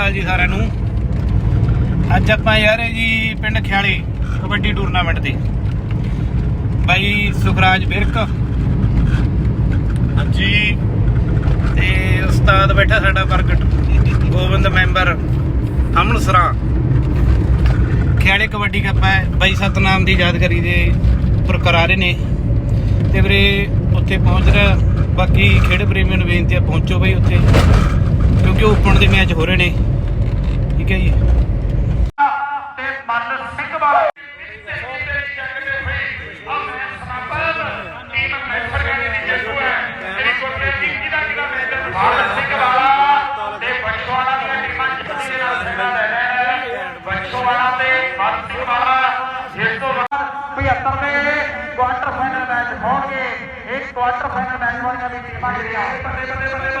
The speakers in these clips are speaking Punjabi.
ਅਕਾਲ ਜੀ ਸਾਰਿਆਂ ਨੂੰ। ਅੱਜ ਆਪਾਂ ਯਾਰ ਜੀ ਪਿੰਡ ਖਿਆਲੇ ਕਬੱਡੀ ਟੂਰਨਾਮੈਂਟ ਤੇ। ਬਾਈ ਸੁਖਰਾਜ ਬਿਰਕ। ਹਾਂਜੀ। ਤੇ ਉਸਤਾਦ ਬੈਠਾ ਸਾਡਾ ਪ੍ਰਗਟ ਗੋਬਿੰਦ ਮੈਂਬਰ ਅਮਨ ਸਰਾ ਖਿਆਲੇ ਕਬੱਡੀ ਕੱਪ ਹੈ। ਬਾਈ ਸਤਨਾਮ ਦੀ ਯਾਦਗਾਰੀ ਦੇ ਉੱਪਰ ਕਰਾ ਰਹੇ ਨੇ। ਤੇ ਵੀਰੇ ਉੱਥੇ ਪਹੁੰਚ ਰਿਹਾ। ਬਾਕੀ ਖੇਡ ਪ੍ਰੇਮੀਆਂ ਨੂੰ ਬੇਨਤੀ ਹੈ ਪਹੁੰਚੋ ਬਈ ਉੱਥੇ। ਕਿਉਂਕਿ ਓਪਨ ਦੇ ਮੈਚ ਹੋ ਰਹੇ ਨੇ। ਠੀਕ ਹੈ ਜੀ क्वार्टर फाइनल मैच होंगे हाँ। एक क्वार्टर फाइनल मैच होने वाली टीम आ गई है।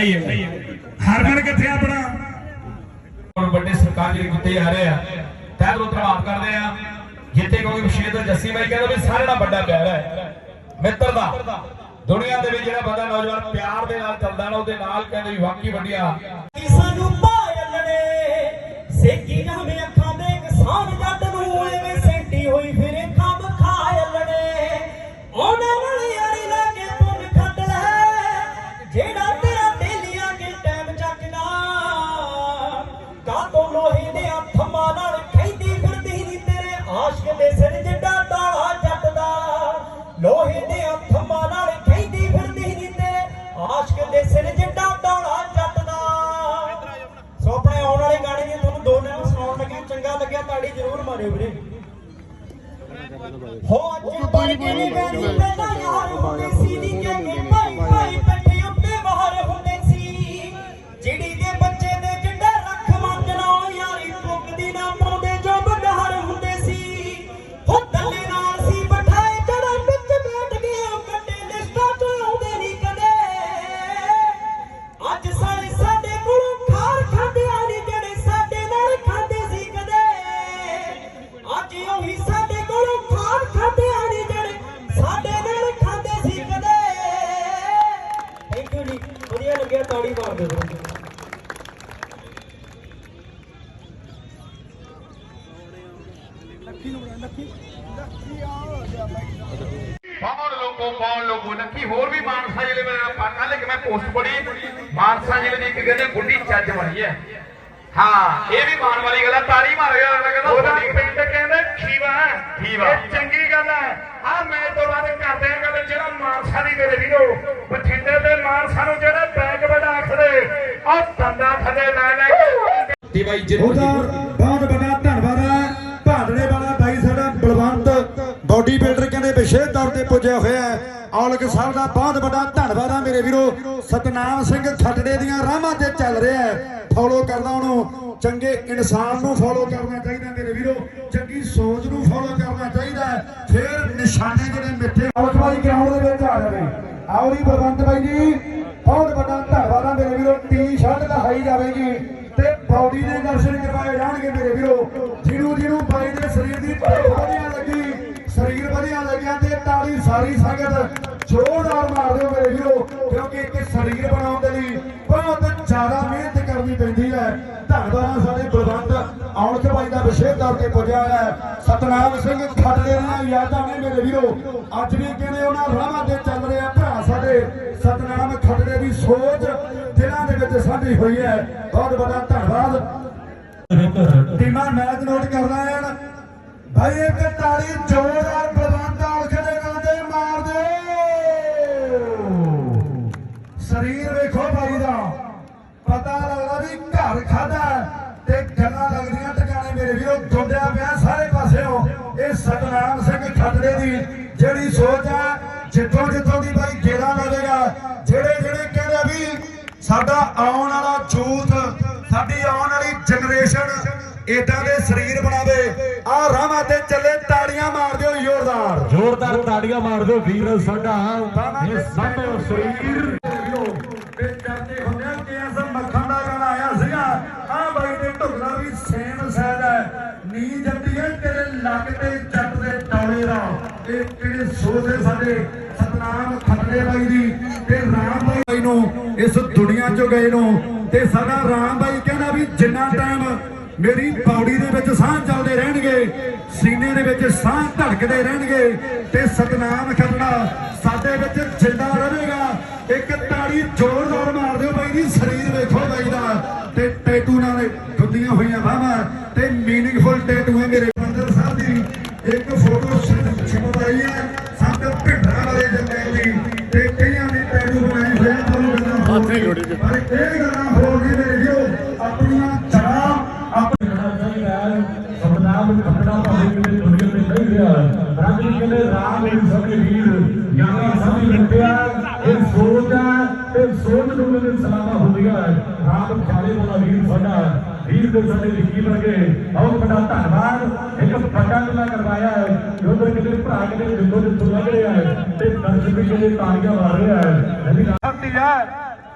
ਸਹੀ ਹੈ। ਹਰਮਨ ਕਿੱਥੇ ਆਪਣਾ? ਹੁਣ ਵੱਡੇ ਸਰਕਾਰ ਜਿਹੜੇ ਜਿੱਤੇ ਆ ਰਹੇ ਆ ਤਹਿ ਦਿਲੋਂ ਧੰਨਵਾਦ ਕਰਦੇ ਆ। ਜਿੱਤੇ ਕਿਉਂਕਿ ਵਿਸ਼ੇਸ਼ ਦਾ ਜੱਸੀ ਬਾਈ ਕਹਿੰਦਾ ਵੀ ਸਾਰੇ ਨਾਲ ਵੱਡਾ ਪਿਆਰ ਹੈ। ਮਿੱਤਰ ਦਾ। ਦੁਨੀਆ ਦੇ ਵਿੱਚ ਜਿਹੜਾ ਬੰਦਾ ਨੌਜਵਾਨ ਪਿਆਰ ਦੇ ਨਾਲ ਚੱਲਦਾ ਨਾ ਉਹਦੇ ਨਾਲ ਕਹਿੰਦੇ ਵੀ ਵਾਕਈ ਵੱਡਿਆ। ਕਿ ਸਾਨੂੰ ਭਾਇਲਣੇ ਸੇਕੀ ਜਾਵੇਂ ਅੱਖਾਂ ਦੇ ਕਿਸਾਨ ਜੱਟ ਨੂੰ ਐਵੇਂ ਸੈਂਟੀ ਹੋਈ ਫਿਰੇ ਕੰਮ ਖਾਇਲਣੇ ਉਹਨਾਂ Amen. ਤਾੜੀ ਮਾਰ ਦਿਓ। ਕੌਣ ਲੋਕੋ ਕੌਣ ਲੋਕੋ ਲੱਕੀ ਹੋਰ ਵੀ ਮਾਨਸਾ ਜ਼ਿਲ੍ਹੇ में ਆਪਾਂ ਕੱਲ ਮੈਂ ਪੋਸਟ ਪੜੀ ਮਾਨਸਾ ਜ਼ਿਲ੍ਹੇ ਦੀ ਇੱਕ ਕਹਿੰਦੇ ਗੁੱਡੀ ਚੱਜ ਬਣੀ ਹੈ। ਹਾਂ। ਇਹ ਵੀ ਮਾਣ ਵਾਲੀ ਗੱਲ ਹੈ ਤਾੜੀ ਮਾਰ ਗਿਆ ਅਗਲਾ ਕਹਿੰਦਾ ਉਹਦਾ ਪਿੰਡ ਕਹਿੰਦੇ ਖੀਵਾ ਖੀਵਾ। ਇਹ ਚੰਗੀ ਗੱਲ ਹੈ ਆ ਮੈਂ ਤੋਂ ਬਾਅਦ ਕਰਦੇ ਆ ਗੱਲ ਜਿਹੜਾ ਮਾਨਸਾ ਦੀ ਮੇਰੇ ਵੀਰੋ ਬਠਿੰਡੇ ਤੇ ਮਾਨਸਾ ਨੂੰ ਜਿਹੜਾ ਬੈਗ ਵੱਡਾ ਆਖਦੇ ਉਹ ਦੰਦਾ ਥੱਲੇ ਲੈ ਲੈ ਕੇ ਤੇ ਬਾਈ ਉਹਦਾ ਬਹੁਤ ਵੱਡਾ ਧੰਨਵਾਦ ਹੈ। ਭਾਦੜੇ ਵਾਲਾ ਬਾਈ ਸਾਡਾ ਬਲਵੰਤ ਬਾਡੀ ਬਿਲਡਰ ਕਹਿੰਦੇ ਵਿਸ਼ੇਸ਼ ਤੌਰ ਤੇ ਪੁੱਜਿਆ ਹੋਇਆ ਹੈ। ਔਲਖ ਸਾਹਿਬ ਦਾ ਬਹੁਤ ਵੱਡਾ ਧੰਨਵਾਦ ਹੈ ਮੇਰੇ ਵੀਰੋ। ਸਤਨਾਮ ਸਿੰਘ ਖੱਟੜੇ ਦੀਆਂ ਰਾਹਾਂ ਤੇ ਚੱਲ ਰਿਹਾ ਹੈ। ਫੋਲੋ ਕਰਦਾ ਉਹਨੂੰ। ਚੰਗੇ ਇਨਸਾਨ ਨੂੰ ਫੋਲੋ ਕਰਨਾ ਚਾਹੀਦਾ ਮੇਰੇ ਵੀਰੋ। ਚੰਗੀ ਸੋਚ ਨੂੰ ਫੋਲੋ ਕਰਨਾ ਚਾਹੀਦਾ ਫਿਰ ਨਿਸ਼ਾਨੇ ਜਿਹੜੇ ਮਿੱਠੇ ਔਲਖ ਵਾਲੀ ਗਰਾਊਂਡ ਦੇ ਵਿੱਚ ਆ ਜਾਵੇ। ਆਓ ਜੀ ਬਲਵੰਤ ਬਾਈ ਜੀ, ਬਹੁਤ ਵੱਡਾ ਧੰਨਵਾਦ ਹੈ ਮੇਰੇ ਵੀਰੋ। ਟੀ-ਸ਼ਰਟ ਦਿਖਾਈ ਜਾਵੇਗੀ ਤੇ ਬਾਡੀ ਦੇ ਦਰਸ਼ਨ ਕਰਵਾਏ ਜਾਣਗੇ ਮੇਰੇ ਵੀਰੋ। ਜਿਹਨੂੰ ਜਿਹਨੂੰ ਬਾਈ ਦੇ ਸਰੀਰ ਦੀ ਢਾਲ ਵਧੀਆ ਲੱਗੀ, ਸਰੀਰ ਵਧੀਆ ਲੱਗਿਆ ਤੇ ਤਾਲੀ ਸਾਰੀ ਸੰਗਤ ਔਲਖ ਭਾਈ ਦਾ ਵਿਸ਼ੇਸ਼ ਤੌਰ ਤੇ ਪੁੱਜਿਆ ਹੈ। ਸਤਨਾਮ ਸਿੰਘ ਖੱਟੜੇ ਦੀਆਂ ਯਾਦਾਂ ਨੇ ਮੇਰੇ ਵੀਰੋ। ਅੱਜ ਵੀ ਕਹਿੰਦੇ ਉਹਨਾਂ ਰਾਹਾਂ ਤੇ ਚੱਲ ਰਿਹਾ ਭਰਾ ਸਾਡੇ। ਸਤਨਾਮ ਖੱਟੜੇ ਦੀ ਸੋਚ ਦਿਲਾਂ ਦੇ ਵਿੱਚ ਸਾਂਝੀ ਹੋਈ ਹੈ। ਬਹੁਤ ਵੱਡਾ ਧੰਨਵਾਦ। ਟੀਮਾਂ ਮੈਚ ਨੋਟ ਕਰਦਾ ਹੈ। ਭਾਈ ਇੱਕ ਤਾੜੀ ਜ਼ੋਰਦਾਰ ਖੱਟੜੇ ਦੀ ਜਿਹੜੀ ਸੋਚ ਆ ਜਿੱਥੋਂ ਜਿੱਥੋਂ ਦੀ ਭਾਈ ਗੇੜਾ ਲੱਗੇਗਾ। ਜਿਹੜੇ ਜਿਹੜੇ ਕਹਿੰਦੇ ਵੀ ਸਾਡਾ ਆਉਣ ਵਾਲਾ ਯੂਥ ਸਾਡੀ ਆਉਣ ਵਾਲੀ ਜਨਰੇਸ਼ਨ ਇਦਾਂ ਦੇ ਸਰੀਰ ਬਣਾਵੇ। ਆ ਰਾਹਾਂ ਤੇ ਚੱਲੇ ਤਾੜੀਆਂ ਮਾਰ ਦਿਓ ਜ਼ੋਰਦਾਰ। ਜ਼ੋਰਦਾਰ ਤਾੜੀਆਂ ਮਾਰ ਦਿਓ ਵੀਰ ਸਾਡਾ। ਇਹ ਸਾਹਮਣੇ ਸਰੀਰ। ਤੇ ਚਰਚੇ ਹੁੰਦੇ ਆ ਕਿ ਅਸ ਮੱਖਣ ਦਾ ਗਾਣਾ ਆਇਆ ਸੀਗਾ। ਆ ਬਾਈ ਦੇ ਢੁਕਣਾ ਵੀ ਸੇਮ ਸਾਈਜ਼ ਹੈ। ਨੀ ਜੱਟੀ ਹੈ ਤੇਰੇ ਲੱਕ ਤੇ ਦਾ ਇਹ ਸੋਦੇ ਸਾਡੇ ਸਤਨਾਮ ਖੱਟੜੇ ਬਾਈ ਦੀ ਤੇ ਰਾਮ ਬਾਈ ਨੂੰ ਇਸ ਦੁਨੀਆ ਚੋਂ ਗਏ ਨੂੰ ਤੇ ਸਾਡਾ ਰਾਮ ਬਾਈ ਕਹਿੰਦਾ ਵੀ ਜਿੰਨਾ ਟਾਈਮ ਮੇਰੀ ਪੌੜੀ ਦੇ ਵਿੱਚ ਸਾਹ ਚੱਲਦੇ ਰਹਿਣਗੇ, ਸੀਨੇ ਦੇ ਵਿੱਚ ਸਾਹ ਧੜਕਦੇ ਰਹਿਣਗੇ ਤੇ ਸਤਨਾਮ ਖੱਟੜਾ ਸਾਡੇ ਵਿੱਚ ਜਿੰਦਾ ਰਹੇਗਾ। ਇੱਕ ਤਾੜੀ ਜ਼ੋਰਦਾਰ ਮਾਰ ਦਿਓ ਬਾਈ ਦੀ ਸਰੀਰ ਵੇਖੋ ਬਾਈ ਦਾ ਤੇ ਟੈਟੂ ਨਾਲ ਗੁੱਦੀਆਂ ਹੋਈਆਂ ਬਾਹਾਂ। ਰਾਮ ਖਾਲੇ ਵਾਲਾ ਵੀਰ ਸਾਡਾ ਵੀਰ ਦੇ ਸਾਡੇ ਵਕੀਲ ਵਰਗੇ? ਬਹੁਤ ਵੱਡਾ ਧੰਨਵਾਦ। ਇੱਕ ਵੱਡਾ ਗੱਲਾਂ ਕਰਵਾਇਆ ਹੈ। ਕਿ ਉਧਰ ਕਿਤੇ ਭਰਾ ਕਿਤੇ ਜਿੰਦੋ ਦੇ ਤੁਰ ਲੱਗ ਰਿਹਾ ਹੈ, ਤੇ ਦਰਸ਼ਕ ਵੀ ਕਿਤੇ ਤਾਲੀਆਂ ਮਾਰ ਰਿਹਾ ਹੈ। ਨਵੀਂ ਹੁੰਦੀ ਹੈ।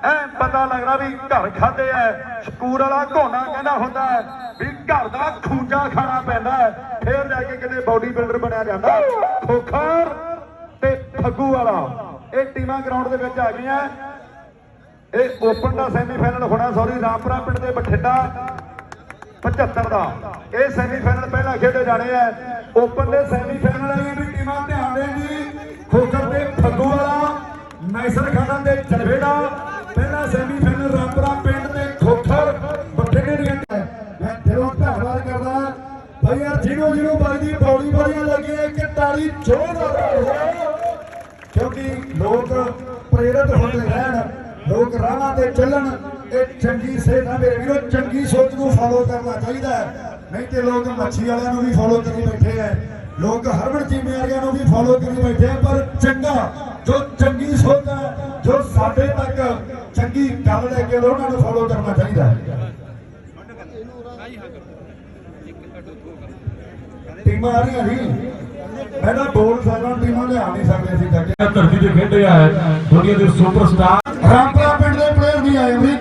ਐ ਪਤਾ ਲੱਗਦਾ ਵੀ ਘਰ ਖਾਦੇ ਐ ਸਕੂਲ ਵਾਲਾ ਘੋਣਾ ਕਹਿੰਦਾ ਹੁੰਦਾ ਹੈ ਵੀ ਘਰ ਦਾ ਖੂੰਜਾ ਖਾਣਾ ਪੈਂਦਾ ਹੈ। ਫੇਰ ਜਾ ਕੇ ਕਿਤੇ ਬਾਡੀ ਬਿਲਡਰ ਬਣਿਆ ਜਾਂਦਾ। ਖੋਖਰ ਤੇ ਫੱਗੂ ਵਾਲਾ। ਇਹ ਟੀਮਾਂ ਗਰਾਊਂਡ ਦੇ ਵਿੱਚ ਆ ਗਈਆਂ। ਇਹ ਓਪਨ ਦਾ ਸੈਮੀਫਾਈਨਲ ਹੋਣਾ ਸੌਰੀ ਰਾਮਪੁਰਾ ਪਿੰਡ ਦੇ ਬਠਿੰਡਾ 75 ਦਾ। ਇਹ ਸੈਮੀਫਾਈਨਲ ਪਹਿਲਾਂ ਖੇਡੇ ਜਾਣੇ ਆ। ਓਪਨ ਦੇ ਸੈਮੀਫਾਈਨਲ ਵਾਲੀਆਂ ਵੀ ਟੀਮਾਂ ਧਿਆਨ ਦੇਣ ਜੀ ਖੋਖਰ ਤੇ ਫੱਗੂ ਵਾਲਾ, ਮੈਸਰ ਖਾਨਾ ਤੇ ਜਲਵੇੜਾ ਪਹਿਲਾ ਸੈਮੀਫਾਈਨਲ ਰਾਮਪੁਰਾ ਪਿੰਡ ਤੇ ਖੋਖਰ ਬਠਿੰਡੇ ਦੀਆਂ ਮੈਂ ਦਿਲੋਂ ਧੰਨਵਾਦ ਕਰਦਾ। ਭਾਈ ਯਾਰ, ਜਿਹਨੂੰ ਜਿਹਨੂੰ ਬਾਈ ਬੌੜੀ ਬੜੀਆਂ ਲੱਗੀਆਂ, ਇੱਕ ਤਾੜੀ ਜ਼ੋਰਦਾਰ ਕਿਉਂਕਿ ਲੋਕ ਪ੍ਰੇਰਿਤ ਹੁੰਦੇ ਰਹਿਣ। ਲੋਕ ਰਾਹਾਂ ਤੇ ਚੱਲਣ, ਇਹ ਚੰਗੀ ਸੇਧ ਆ ਮੇਰੇ ਵੀਰੋ, ਚੰਗੀ ਸੋਚ ਨੂੰ ਫਾਲੋ ਕਰਨਾ ਚਾਹੀਦਾ ਹੈ। ਨਹੀਂ ਤੇ ਲੋਕ ਮੱਛੀ ਵਾਲਿਆਂ ਨੂੰ ਵੀ ਫਾਲੋ ਕਰੀ ਬੈਠੇ ਐ ਲੋਕ ਹਰਬੜ ਚੀਮੇ ਨੂੰ ਵੀ ਫਾਲੋ ਕਰੀ ਬੈਠੇ ਆ, ਪਰ ਚੰਗਾ, ਜੋ ਚੰਗੀ ਸੋਚ ਹੈ ਜੋ ਸਾਡੇ ਤੱਕ ਚੰਗੀ ਗੱਲ ਲੈ ਕੇ ਉਹਨਾਂ ਨੂੰ ਫਾਲੋ ਕਰਨਾ ਚਾਹੀਦਾ ਹੈ। ਟੀਮਾਂ ਆ ਰਹੀਆਂ ਨਹੀਂ ਮੈਂ ਬੋਲ ਸਕਦਾ ਟੀਮਾਂ ਲਿਆ ਨਹੀਂ ਸਕਦੇ ਸੀ। ਧਰਤੀ ਤੇ ਖੇਡਿਆ ਹੈ ਦੁਨੀਆ ਦੇ ਸੁਪਰਸਟਾਰ ਰਾਮਪੁਰਾ ਪਿੰਡ ਦੇ ਪਲੇਅਰ ਵੀ ਆਏ ਵੀ